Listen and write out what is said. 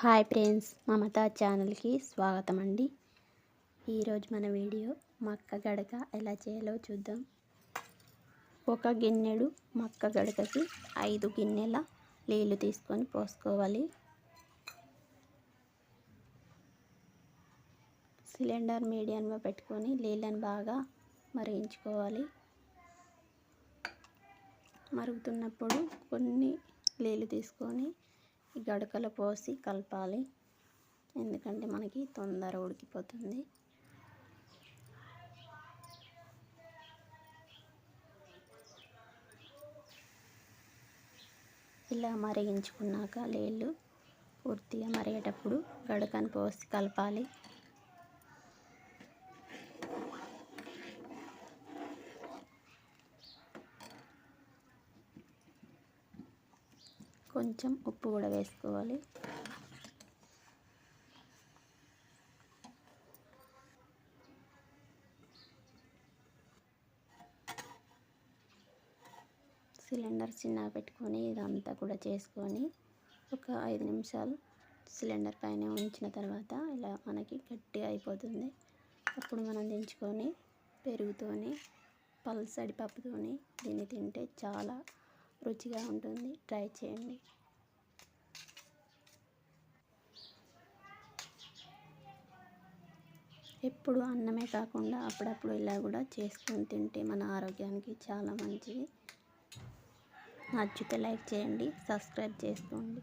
Hi friends మమత ఛానల్కి స్వాగతం అండి ఈరోజు మన వీడియో మక్క గడక ఎలా చేయాలో చూద్దాం. ఒక గిన్నెడు మక్క గడకకి ఐదు గిన్నెల నీళ్ళు తీసుకొని పోసుకోవాలి. సిలిండర్ మీడియంలో పెట్టుకొని నీళ్ళని బాగా మరిగించుకోవాలి. మరుగుతున్నప్పుడు కొన్ని నీళ్ళు తీసుకొని గడకలో పోసి కలపాలి. ఎందుకంటే మనకి తొందర ఉడికిపోతుంది. ఇలా మరిగించుకున్నాక నీళ్ళు పూర్తిగా మరిగేటప్పుడు గడకను పోసి కలపాలి. కొంచెం ఉప్పు కూడా వేసుకోవాలి. సిలిండర్ చిన్నగా పెట్టుకొని ఇదంతా కూడా చేసుకొని ఒక ఐదు నిమిషాలు సిలిండర్ పైన ఉంచిన తర్వాత ఇలా మనకి గట్టిగా అయిపోతుంది. అప్పుడు మనం దించుకొని పెరుగుతోని పల్సడి పప్పుతోని దీన్ని తింటే చాలా రుచిగా ఉంటుంది. ట్రై చేయండి. ఎప్పుడు అన్నమే కాకుండా అప్పుడప్పుడు ఇలా కూడా చేసుకొని తింటే మన ఆరోగ్యానికి చాలా మంచిది. నచ్చితే లైక్ చేయండి సబ్స్క్రైబ్ చేసుకోండి.